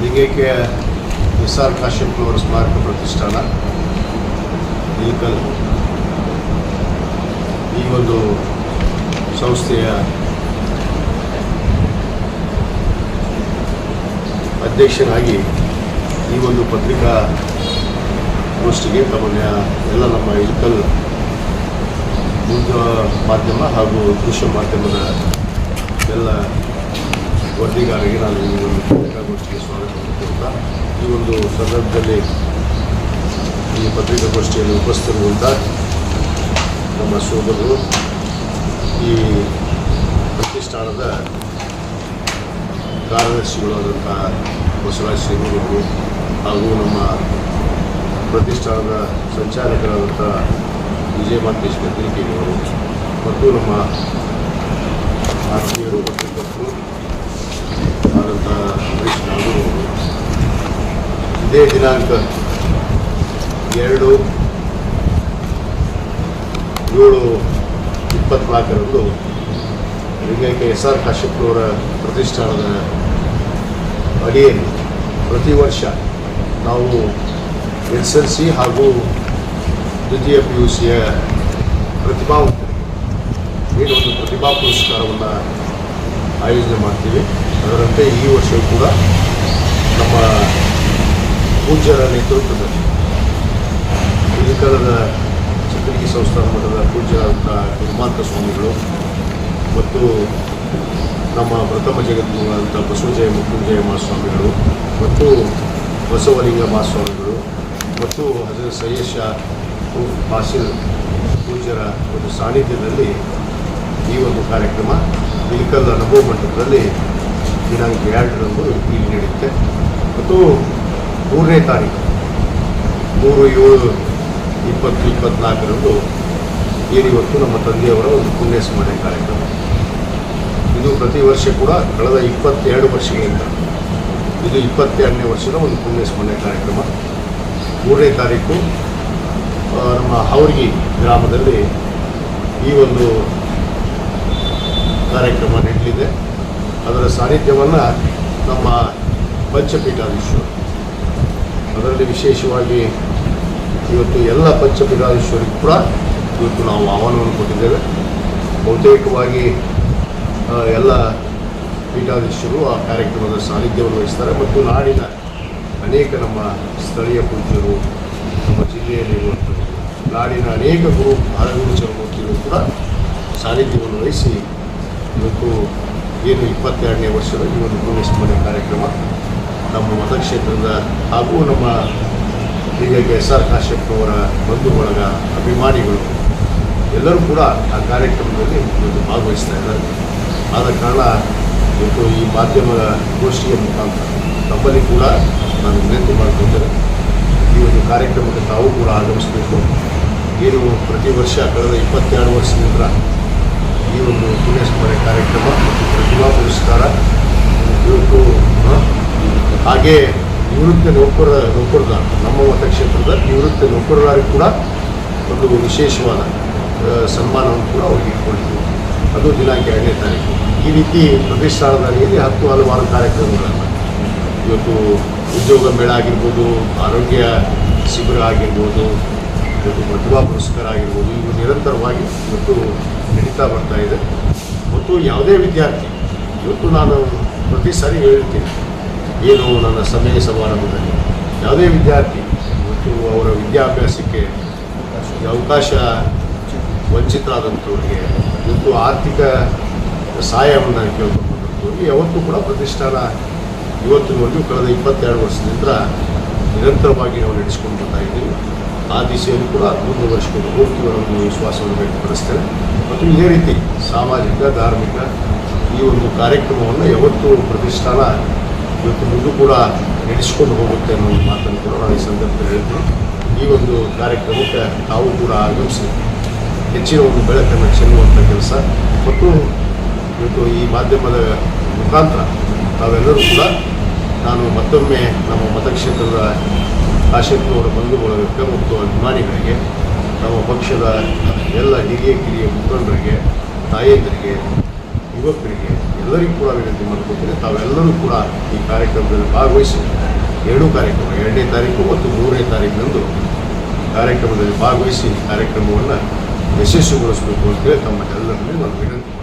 ಲಿಂಗೈಕ್ಯ S R ಕಾಶ್ಯಪ್ನವರ ಸ್ಮಾರಕ ಪ್ರತಿಷ್ಠಾನ? ಇಲ್ಕಲ್ ಈ ಒಂದು ಸಂಸ್ಥೆಯ ಅಧ್ಯಕ್ಷನಾಗಿ ಈ ಒಂದು ಪತ್ರಿಕಾ ಗೋಷ್ಠಿಗೆ ತಮ್ಮನ್ನ ಎಲ್ಲ ನಮ್ಮ ಇಲ್ಕಲ್ ಮುದ್ದ ಮಾಧ್ಯಮ ಹಾಗೂ ದೃಶ್ಯ ಮಾಧ್ಯಮದ ಎಲ್ಲ ವರದಿಗಾರರಿಗೆ ನಾನು ಈ ಒಂದು ಪತ್ರಿಕಾಗೋಷ್ಠಿಗೆ ಸ್ವಾಗತ ಕೊಡ್ತಾ ಈ ಒಂದು ಸಂದರ್ಭದಲ್ಲಿ ಈ ಪತ್ರಿಕಾಗೋಷ್ಠಿಯಲ್ಲಿ ಉಪಸ್ಥಿತಿರುವಂಥ ನಮ್ಮ ಸೋದರರು, ಈ ಪ್ರತಿಷ್ಠಾನದ ಕಾರ್ಯದರ್ಶಿಗಳಾದಂಥ ಬಸವರಾಜ್ ಶ್ರೀಗಳು ಹಾಗೂ ನಮ್ಮ ಪ್ರತಿಷ್ಠಾನದ ಸಂಚಾಲಕರಾದಂಥ ವಿಜಯ ಮಾತೇಶ್ ಪತ್ರಿಕೆಯವರು ಮತ್ತು ನಮ್ಮ ಆತ್ಮೀಯರು ಪತ್ರಕರ್ತರು ಇದೇ ದಿನಾಂಕ ಎರಡು ಏಳು ಇಪ್ಪತ್ನಾಲ್ಕರಂದು ಲಿಂಗೈಕ್ಯ ಎಸ್ ಆರ್ ಕಾಶ್ಯಪ್ನವರ ಪ್ರತಿಷ್ಠಾನದ ಅಡಿಯಲ್ಲಿ ಪ್ರತಿ ವರ್ಷ ನಾವು ಎಸ್ ಎಲ್ ಸಿ ಹಾಗೂ ದ್ವಿತೀಯ ಪಿ ಯು ಸಿಯ ಪ್ರತಿಭಾವಂತರಿಗೆ ಏನೊಂದು ಪ್ರತಿಭಾ ಪುರಸ್ಕಾರವನ್ನು ಆಯೋಜನೆ ಮಾಡ್ತೀವಿ. ಅದರಂತೆ ಈ ವರ್ಷವೂ ಕೂಡ ನಮ್ಮ ಪೂಜ್ಯರ ನೇತೃತ್ವದಲ್ಲಿ ಕಾಲದ ಚಿತ್ತಗಿ ಸಂಸ್ಥಾನ ಮಠದ ಪೂಜ್ಯರಾದಂಥ ಗುರುಮಾಂತ ಸ್ವಾಮಿಗಳು ಮತ್ತು ನಮ್ಮ ಪ್ರಥಮ ಜಗದ್ಗುರುಗಳಾದಂಥ ಬಸವಜಯ ಮೃತ್ಯುಂಜಯ ಮಹಾಸ್ವಾಮಿಗಳು ಮತ್ತು ಬಸವಲಿಂಗ ಮಹಾಸ್ವಾಮಿಗಳು ಮತ್ತು ಹಜರತ್ ಸಯ್ಯದ್ ಶಾ ಉರ್ಫ್ ಫಾಸಿಲ್ ಪೂಜ್ಯರ ಒಂದು ಸಾನ್ನಿಧ್ಯದಲ್ಲಿ ಈ ಒಂದು ಕಾರ್ಯಕ್ರಮ ಇಳಕಲ್ ಅನುಭವ ಮಂಟಪದಲ್ಲಿ ದಿನಾಂಕ ಎರಡರಂದು ಇಲ್ಲಿ ನಡೆಯುತ್ತೆ. ಮತ್ತು ಮೂರನೇ ತಾರೀಕು, ಮೂರು ಏಳು ಇಪ್ಪತ್ತು ಇಪ್ಪತ್ನಾಲ್ಕರಂದು ಏನಿವತ್ತು ನಮ್ಮ ತಂದೆಯವರ ಒಂದು ಪುಣ್ಯ ಸ್ಮರಣೆ ಕಾರ್ಯಕ್ರಮ. ಇದು ಪ್ರತಿ ವರ್ಷ ಕೂಡ ಕಳೆದ ಇಪ್ಪತ್ತೆರಡು ವರ್ಷಗಳಿಂದ ಇದು ಇಪ್ಪತ್ತೆರಡನೇ ವರ್ಷದ ಒಂದು ಪುಣ್ಯ ಸ್ಮರಣೆ ಕಾರ್ಯಕ್ರಮ. ಮೂರನೇ ತಾರೀಕು ನಮ್ಮ ಹಾವರ್ಗಿ ಗ್ರಾಮದಲ್ಲಿ ಈ ಒಂದು ಕಾರ್ಯಕ್ರಮ ನಡೆಯಲಿದೆ ಅದರ ಸಾನ್ನಿಧ್ಯವನ್ನು ನಮ್ಮ ಪಂಚಪೀಠಾಧೀಶರು ಅದರಲ್ಲಿ ವಿಶೇಷವಾಗಿ ಇವತ್ತು ಎಲ್ಲ ಪಂಚಪೀಠಾಧೀಶ್ವರಿಗೂ ಕೂಡ ಇವತ್ತು ನಾವು ಆಹ್ವಾನವನ್ನು ಕೊಟ್ಟಿದ್ದೇವೆ. ಬಹುತೇಕವಾಗಿ ಎಲ್ಲ ಪೀಠಾಧೀಶರು ಆ ಕಾರ್ಯಕ್ರಮದ ಸಾನ್ನಿಧ್ಯವನ್ನು ವಹಿಸ್ತಾರೆ. ಮತ್ತು ನಾಡಿನ ಅನೇಕ ನಮ್ಮ ಸ್ಥಳೀಯ ಪೂಜ್ಯರು, ನಮ್ಮ ಜಿಲ್ಲೆಯಲ್ಲಿರುವಂಥ ನಾಡಿನ ಅನೇಕ ಗುರು ಹರಗುರು ಚರಮೂರ್ತಿಗಳು ಕೂಡ ಸಾನ್ನಿಧ್ಯವನ್ನು ವಹಿಸಿ ಏನು ಇಪ್ಪತ್ತೆರಡನೇ ವರ್ಷದ ಈ ಒಂದು ಪುಣ್ಯ ಸ್ಮರಣೆ ಕಾರ್ಯಕ್ರಮ. ನಮ್ಮ ಮತಕ್ಷೇತ್ರದ ಹಾಗೂ ನಮ್ಮ ಹೀಗಾಗಿ ಎಸ್ ಆರ್ ಕಾಶ್ಯಪ್ನವರ ಬಂಧು ಬಳಗ ಅಭಿಮಾನಿಗಳು ಎಲ್ಲರೂ ಕೂಡ ಆ ಕಾರ್ಯಕ್ರಮದಲ್ಲಿ ಇವತ್ತು ಭಾಗವಹಿಸ್ತಾ ಇದ್ದಾರೆ. ಆದ ಕಾರಣ ಇವತ್ತು ಈ ಮಾಧ್ಯಮದ ಗೋಷ್ಠಿಯ ಮುಖಾಂತರ ತಮ್ಮಲ್ಲಿ ಕೂಡ ನಾನು ವಿನಂತಿ ಮಾಡಿಕೊಂಡಿದ್ದೇನೆ ಈ ಒಂದು ಕಾರ್ಯಕ್ರಮಕ್ಕೆ ತಾವು ಕೂಡ ಆಗಮಿಸಬೇಕು. ಏನು ಪ್ರತಿ ವರ್ಷ ಕಳೆದ ಇಪ್ಪತ್ತೆರಡು ವರ್ಷದಿಂದ ಈ ಒಂದು ಪುಣ್ಯಸ್ಮರಣೆ ಕಾರ್ಯಕ್ರಮ ಮತ್ತು ಪ್ರತಿಭಾ ಪುರಸ್ಕಾರ ಇವತ್ತು ಹಾಗೇ ನಿವೃತ್ತ ನೌಕರ ನೌಕರದಾರ ನಮ್ಮ ಮತಕ್ಷೇತ್ರದ ನಿವೃತ್ತ ನೌಕರರಾಗಿ ಕೂಡ ಒಂದು ವಿಶೇಷವಾದ ಸನ್ಮಾನವನ್ನು ಕೂಡ ಅವ್ರಿಗೆ ಇಟ್ಕೊಂಡಿದ್ದೀವಿ ಅದು ದಿನಾಂಕ ಎರಡನೇ ತಾರೀಕು. ಈ ರೀತಿ ಪ್ರತಿಷ್ಠಾನದಲ್ಲಿ ಹತ್ತು ಹಲವಾರು ಕಾರ್ಯಕ್ರಮಗಳನ್ನು. ಇವತ್ತು ಉದ್ಯೋಗ ಮೇಳ ಆಗಿರ್ಬೋದು, ಆರೋಗ್ಯ ಶಿಬಿರ ಆಗಿರ್ಬೋದು, ಇವತ್ತು ಪ್ರತಿಭಾ ಪುರಸ್ಕಾರ ಆಗಿರ್ಬೋದು, ಇವು ನಿರಂತರವಾಗಿ ಇವತ್ತು ನಡೀತಾ ಬರ್ತಾ ಇದೆ. ಮತ್ತು ಯಾವುದೇ ವಿದ್ಯಾರ್ಥಿ, ಇವತ್ತು ನಾನು ಪ್ರತಿ ಸಾರಿ ಹೇಳ್ತೀನಿ ಏನು ನನ್ನ ಸಮಯ ಸಮಾರಂಭದಲ್ಲಿ. ಯಾವುದೇ ವಿದ್ಯಾರ್ಥಿ, ಇವತ್ತು ಅವರ ವಿದ್ಯಾಭ್ಯಾಸಕ್ಕೆ ಅವಕಾಶ ವಂಚಿತರಾದಂಥವ್ರಿಗೆ, ಇವತ್ತು ಆರ್ಥಿಕ ಸಹಾಯವನ್ನು ಕೇಳ್ಕೊಂಡಂಥವ್ರಿಗೆ ಯಾವತ್ತೂ ಕೂಡ ಪ್ರತಿಷ್ಠಾನ ಇವತ್ತಿನವರೆಗೂ ಕಳೆದ ಇಪ್ಪತ್ತೆರಡು ವರ್ಷದಿಂದ ನಿರಂತರವಾಗಿ ನಾವು ನಡೆಸ್ಕೊಂಡು ಬರ್ತಾ ಇದ್ದೀವಿ. ಆ ದಿಸೆಯಲ್ಲಿ ಕೂಡ ಮುಂದುವರಿಸಿಕೊಂಡು ಹೋಗ್ತೀವಿ ವಿಶ್ವಾಸವನ್ನು ವ್ಯಕ್ತಪಡಿಸ್ತೇವೆ ಮತ್ತು ಇದೇ ರೀತಿ ಸಾಮಾಜಿಕ, ಧಾರ್ಮಿಕ ಈ ಒಂದು ಕಾರ್ಯಕ್ರಮವನ್ನು ಯಾವತ್ತೂ ಪ್ರತಿಷ್ಠಾನ ಇವತ್ತು ಮುಂದೂ ಕೂಡ ನಡೆಸಿಕೊಂಡು ಹೋಗುತ್ತೆ ಅನ್ನೋ ಒಂದು ಮಾತನ್ನು ಕೂಡ ನಾನು ಈ ಸಂದರ್ಭದಲ್ಲಿ ಹೇಳ್ತೀನಿ. ಈ ಒಂದು ಕಾರ್ಯಕ್ರಮಕ್ಕೆ ತಾವು ಕೂಡ ಆಗಮಿಸಿ ಹೆಚ್ಚಿನ ಒಂದು ಬೆಳಕನ್ನು ಚೆಲ್ಲುವಂಥ ಕೆಲಸ. ಮತ್ತು ಇವತ್ತು ಈ ಮಾಧ್ಯಮದ ಮುಖಾಂತರ ತಾವೆಲ್ಲರೂ ಕೂಡ ನಾನು ಮತ್ತೊಮ್ಮೆ ನಮ್ಮ ಮತಕ್ಷೇತ್ರದ ಕಾಶ್ಯಪ್ನವರ ಬಂಧು ಬಳಗಕ್ಕೆ ಮತ್ತು ಅಭಿಮಾನಿಗಳಿಗೆ, ನಮ್ಮ ಪಕ್ಷದ ಎಲ್ಲ ಹಿರಿಯ, ಕಿರಿಯ ಮುಖಂಡರಿಗೆ, ತಾಯಂದರಿಗೆ, ಯುವಕರಿಗೆ ಎಲ್ಲರಿಗೂ ಕೂಡ ವಿನಂತಿ ಮಾಡ್ಕೊತೀನಿ ತಾವೆಲ್ಲರೂ ಕೂಡ ಈ ಕಾರ್ಯಕ್ರಮದಲ್ಲಿ ಭಾಗವಹಿಸಿ, ಎರಡೂ ಕಾರ್ಯಕ್ರಮ, ಎರಡನೇ ತಾರೀಕು ಮತ್ತು ಮೂರನೇ ತಾರೀಕಿನಂದು ಕಾರ್ಯಕ್ರಮದಲ್ಲಿ ಭಾಗವಹಿಸಿ ಕಾರ್ಯಕ್ರಮವನ್ನು ಯಶಸ್ವಿಗೊಳಿಸಬೇಕು ಅಂತೇಳಿ ತಮ್ಮ ಎಲ್ಲರಲ್ಲಿ ನಾನು ವಿನಂತಿ